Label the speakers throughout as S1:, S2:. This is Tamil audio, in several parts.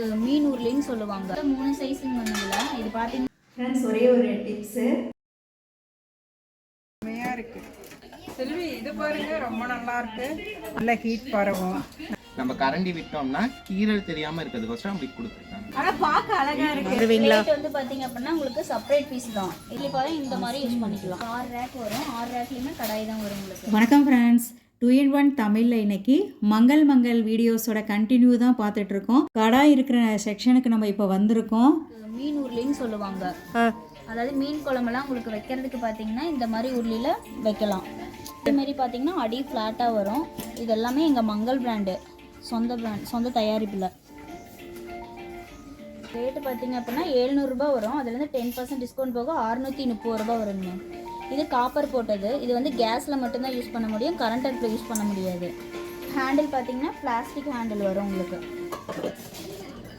S1: உங்களுக்கு மீன் உருளின்னு சொல்லுவாங்க. மூணு சைஸுங்க வந்ததுல இது பார்த்தீங்கன்னா
S2: ஃப்ரெண்ட்ஸ் ஒரே ஒரு டிப்ஸு
S3: செம்மையா இருக்கு. செல்வி இது பாருங்க ரொம்ப நல்லா இருக்கு. நல்ல ஹீட் பரவும்.
S4: நம்ம கரண்டி விட்டோம்னா கீரல் தெரியாம இருக்கிறதுக்கோசரம் அப்படி கொடுத்துருக்காங்க.
S3: ஆனா பார்க்க அழகா இருக்கு.
S1: ரேட் வந்து பார்த்தீங்க அப்படின்னா உங்களுக்கு செப்பரேட் பீஸ் தான். இட்லி பாதம் இந்த மாதிரி யூஸ் பண்ணிக்கலாம். ஆறு ரேக் வரும். ஆறு ரேக்லேயுமே கடாய் தான் வரும் உங்களுக்கு.
S2: வணக்கம் ஃப்ரெண்ட்ஸ் டூ இன் ஒன் தமிழில் இன்னைக்கு மங்கள் மங்கள் வீடியோஸோட கண்டினியூ தான் பார்த்துட்டு இருக்கோம் கடாய் இருக்கிற செக்ஷனுக்கு நம்ம இப்போ வந்திருக்கோம்.
S1: மீன் உருளின்னு சொல்லுவாங்க. அதாவது மீன் குழம்பெல்லாம் உங்களுக்கு வைக்கிறதுக்கு பார்த்தீங்கன்னா இந்த மாதிரி உருளியில் வைக்கலாம். இதே மாதிரி பார்த்தீங்கன்னா அடி ஃப்ளாட்டாக வரும். இது எல்லாமே எங்கள் மங்கள் பிராண்டு சொந்த பிராண்ட் சொந்த தயாரிப்பில். ரேட்டு பார்த்தீங்க அப்படின்னா எழுநூறுபா வரும். அதுலேருந்து டென் பர்சன்ட் டிஸ்கவுண்ட் போக அறுநூற்றி முப்பது ரூபா வருங்க. இது காப்பர் போட்டது. இது வந்து கேஸில் மட்டும்தான் யூஸ் பண்ண முடியும். கரண்ட் அடுப்பில் யூஸ் பண்ண முடியாது. ஹேண்டில் பார்த்தீங்கன்னா பிளாஸ்டிக் ஹேண்டில் வரும் உங்களுக்கு.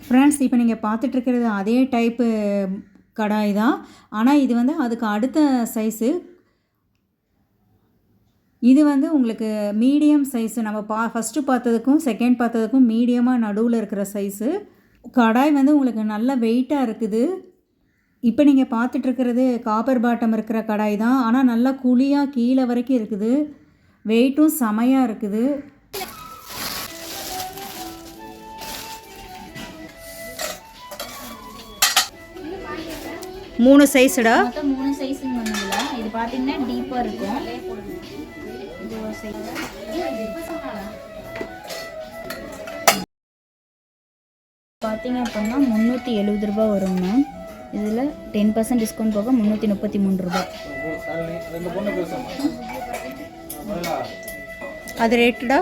S2: ஃப்ரெண்ட்ஸ் இப்போ நீங்கள் பார்த்துட்ருக்கிறது அதே டைப்பு கடாய் தான். ஆனால் இது வந்து அதுக்கு அடுத்த சைஸு இது வந்து உங்களுக்கு மீடியம் சைஸு நம்ம பா ஃபஸ்ட்டு பார்த்ததுக்கும் செகண்ட் பார்த்ததுக்கும் மீடியமாக நடுவில் இருக்கிற சைஸு கடாய் வந்து உங்களுக்கு நல்ல வெயிட்டாக இருக்குது. இப்போ நீங்கள் பார்த்துட்ருக்கிறது காப்பர் பாட்டம் இருக்கிற கடாய் தான். ஆனால் நல்லா குழியாக கீழே வரைக்கும் இருக்குது. வெயிட்டும் செமையாக இருக்குது. மூணு சைஸுடா
S1: மூணு சைஸுங்க இது பார்த்தீங்கன்னா டீப்பாக இருக்கும். பார்த்தீங்க அப்படின்னா முந்நூற்றி எழுபது ரூபா வருங்க இதில் டென் பர்சன்ட் டிஸ்கவுண்ட் போக முந்நூற்றி முப்பத்தி மூணு ரூபா
S2: அது ரேட்டுடா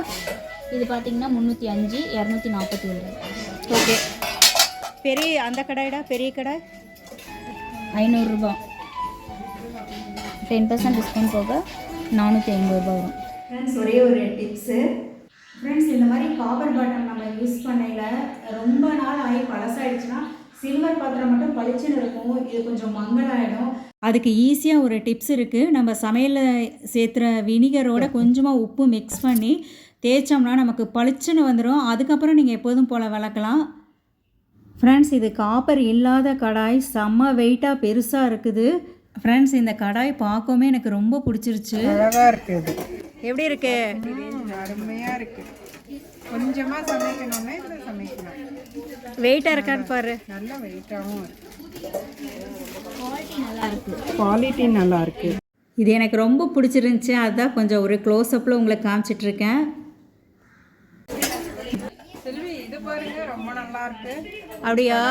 S1: இது பார்த்தீங்கன்னா முந்நூற்றி அஞ்சு இரநூத்தி நாற்பத்தி ஏழு
S2: ஓகே பெரிய அந்த கடாய்டா? பெரிய கடாய்?
S1: ஐநூறுரூபா டென் பர்சன்ட் டிஸ்கவுண்ட் போக நானூற்றி ஐம்பது ரூபா வரும்.
S2: ஃப்ரெண்ட்ஸ் ஒரே ஒரு டிப்ஸு ஃப்ரெண்ட்ஸ் இந்த மாதிரி காப்பர் பாட்டம் நம்ம யூஸ் பண்ணையில் ரொம்ப நாள் ஆகி பழசாயிடுச்சுன்னா சில்வர் பாத்திரம் மட்டும் பளிச்சுன்னு இருக்கும். இது கொஞ்சம் மங்கலாயிடும். அதுக்கு ஈஸியாக ஒரு டிப்ஸ் இருக்குது நம்ம சமையலில் சேர்த்துற வினிகரோட கொஞ்சமாக உப்பு மிக்ஸ் பண்ணி தேய்ச்சோம்னா நமக்கு பளிச்சுன்னு வந்துடும் அதுக்கப்புறம் நீங்கள் எப்போதும் போல் விளக்கலாம் ஃப்ரெண்ட்ஸ் இது காப்பர் இல்லாத கடாய். செம்ம வெயிட்டாக பெருசாக இருக்குது. ஃப்ரெண்ட்ஸ் இந்த கடாய் பார்க்கவுமே எனக்கு ரொம்ப பிடிச்சிருச்சு.
S3: அழகா இருக்கு இது
S2: எப்படி இருக்கு?
S3: ம், அருமையா இருக்கு. கொஞ்சமா சமைக்கணும்னா இதுல சமைக்கலாம்.
S2: வெயிட்டாக இருக்கான்னு பாரு.
S3: நல்ல வெயிட்டாகவும் இருக்கு. குவாலிட்டி நல்லா இருக்கு.
S2: இது எனக்கு ரொம்ப பிடிச்சிருந்துச்சி. அதுதான் கொஞ்சம் ஒரு க்ளோஸ்அப்பில் உங்களுக்கு காமிச்சிட்ருக்கேன்.
S3: செல்வி இது பாருங்க ரொம்ப நல்லா இருக்கு.
S2: அப்படியா?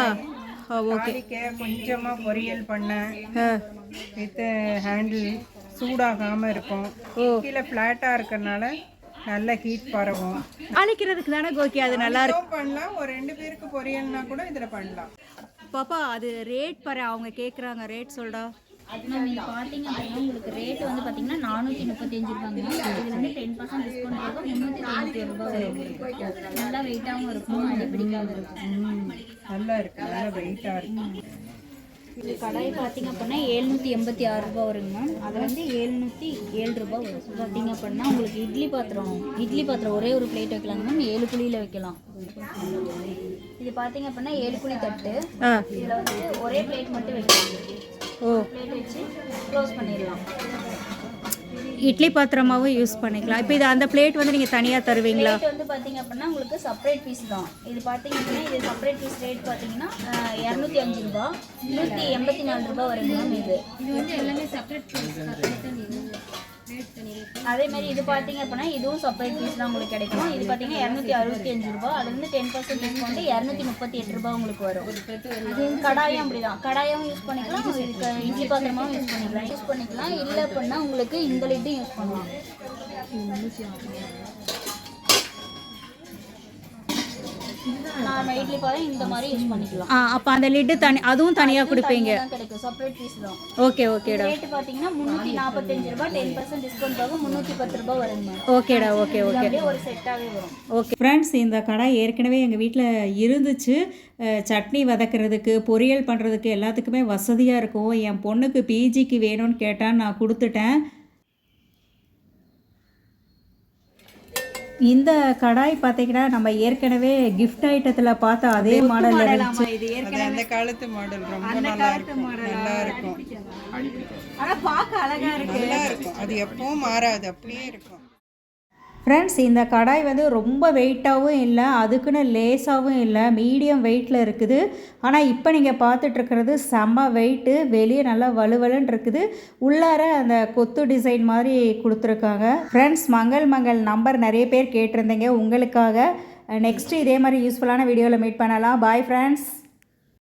S3: தாளிக்க கொஞ்சமா பொரியல் பண்ண. வித் ஹேண்டில் சூடாகாம இருக்கும். கீழே ஃப்ளாட்டா இருக்கறனால நல்ல ஹீட் பரவும்.
S2: அழைக்கிறதுக்கு தானே கோகி? அது நல்லா இருக்கு.
S3: இதுவும் பண்ணலாம். ஒரு ரெண்டு பேருக்கு பொரியல்னா கூட இதுல பண்ணலாம்.
S2: பாப்பா அது ரேட் பாரு. அவங்க கேட்குறாங்க ரேட் சொல்டா
S1: மேம் இது பார்த்தீங்க அப்படின்னா உங்களுக்கு ரேட் வந்து பார்த்தீங்கன்னா நானூற்றி முப்பத்தஞ்சு ரூபாங்க. இது வந்து டென் பர்சன்ட் டிஸ்கவுண்ட் போக முந்நூற்றி தொண்ணூற்றி ரூபாய் வரும். நல்லா வெயிட்டாகவும் இருக்கும். அடி பிடிக்காம இருக்கும்.
S3: நல்லா இருக்கு. நல்ல வெயிட்டா இருக்கு.
S1: இது கடாய் பார்த்தீங்க அப்படின்னா எழுநூற்றி எண்பத்தி ஆறு ரூபா வருங்க. மேம் அது வந்து எழுநூற்றி ஏழு ரூபாய் வரும். பார்த்தீங்க அப்படின்னா உங்களுக்கு இட்லி பாத்திரம் இட்லி பாத்திரம் ஒரே ஒரு பிளேட் வைக்கலாங்க மேம் ஏழு குழியில் வைக்கலாம். இது பார்த்தீங்க அப்படின்னா ஏழு குழி தட்டு. இதில் வந்து ஒரே பிளேட் மட்டும் வைக்கலாம்.
S2: ஓ.
S1: பிளேட் வச்சு க்ளோஸ் பண்ணிடலாம்.
S2: இட்லி பாத்திரமாவும் யூஸ் பண்ணிக்கலாம். இப்போ இது அந்த பிளேட் வந்து நீங்கள் தனியாக தருவீங்களா?
S1: வந்து பார்த்தீங்க அப்படின்னா உங்களுக்கு செப்பரேட் பீஸ் தான். இது பார்த்தீங்க அப்படின்னா இது செப்பரேட் பீஸ் ரேட் பார்த்தீங்கன்னா இரநூத்தி அஞ்சு ரூபா. நூற்றி எண்பத்தி நாலு ரூபா வருங்க மேம் இது. இது வந்து எல்லாமே செப்பரேட் அதே மாதிரி இது பார்த்தீங்க அப்படின்னா இதுவும் செப்பரேட் பீஸ் தான் உங்களுக்கு கிடைக்கும் இது பார்த்தீங்கன்னா இரநூத்தி அறுபத்தி அஞ்சு ரூபா அதுலேருந்து டென் பர்சன்ட் டிஸ்கவுண்ட் இரநூத்தி முப்பத்தி எட்டு ரூபா உங்களுக்கு வரும். இது கடாயம் அப்படிதான். கடாயும் யூஸ் பண்ணிக்கலாம். இதுக்கு இட்லி பாத்திரமாவும் யூஸ் பண்ணிக்கலாம். யூஸ் பண்ணிக்கலாம். இல்லை அப்படின்னா உங்களுக்கு இந்த லிட்டும் யூஸ் பண்ணலாம். இட்லி இந்த மாதிரி யூஸ் பண்ணிக்கலாம்.
S2: ஆ அப்போ அந்த லிட்டு தனி அதுவும் தனியாக கொடுப்பீங்க.
S1: கிடைக்கும். செப்பரேட் பீஸ் தான்.
S2: ஓகே ஓகேடா
S1: ரேட் பார்த்தீங்கன்னா முந்நூற்றி நாற்பத்தஞ்சு ரூபாய் டென் பர்சன்ட் டிஸ்கவுண்ட் போக முந்நூற்றி பத்து ரூபாய் வருங்க மேம்
S2: ஓகேடா ஓகே ஓகே.
S1: ஒரு செட்டாகவே வரும்.
S2: ஓகே. ஃப்ரெண்ட்ஸ் இந்த கடாய் ஏற்கனவே எங்கள் வீட்டில் இருந்துச்சு. சட்னி வதக்கிறதுக்கு பொரியல் பண்ணுறதுக்கு எல்லாத்துக்குமே வசதியாக இருக்கும். என் பொண்ணுக்கு பிஜிக்கு வேணும்னு கேட்டால் நான் கொடுத்துட்டேன். இந்த கடாய் பார்த்தீங்கன்னா நம்ம ஏற்கனவே கிஃப்ட் ஐட்டத்தில் பார்த்த அதே மாடல் இருந்துச்சு.
S3: அந்த காலத்து மாடல் ரொம்ப நல்லா இருக்கும் நல்லா இருக்கும்.
S2: ஆனால் பார்க்க அழகாக இருக்கு.
S3: நல்லா இருக்கும். அது எப்பவும் மாறாது அப்படியே இருக்கும்.
S2: ஃப்ரெண்ட்ஸ் இந்த கடாய் வந்து ரொம்ப வெயிட்டாகவும் இல்லை அதுக்குன்னு லேஸாகவும் இல்லை மீடியம் வெயிட்டில் இருக்குது. ஆனால் இப்போ நீங்கள் பார்த்துட்ருக்கிறது செம்ம வெயிட்டு வெளியே நல்லா வலுவலுன்னு இருக்குது. உள்ளார அந்த கொத்து டிசைன் மாதிரி கொடுத்துருக்காங்க. ஃப்ரெண்ட்ஸ் மங்கள் மங்கள் நம்பர் நிறைய பேர் கேட்டிருந்தீங்க உங்களுக்காக. நெக்ஸ்ட்டு இதே மாதிரி யூஸ்ஃபுல்லான வீடியோவில் மீட் பண்ணலாம். Bye friends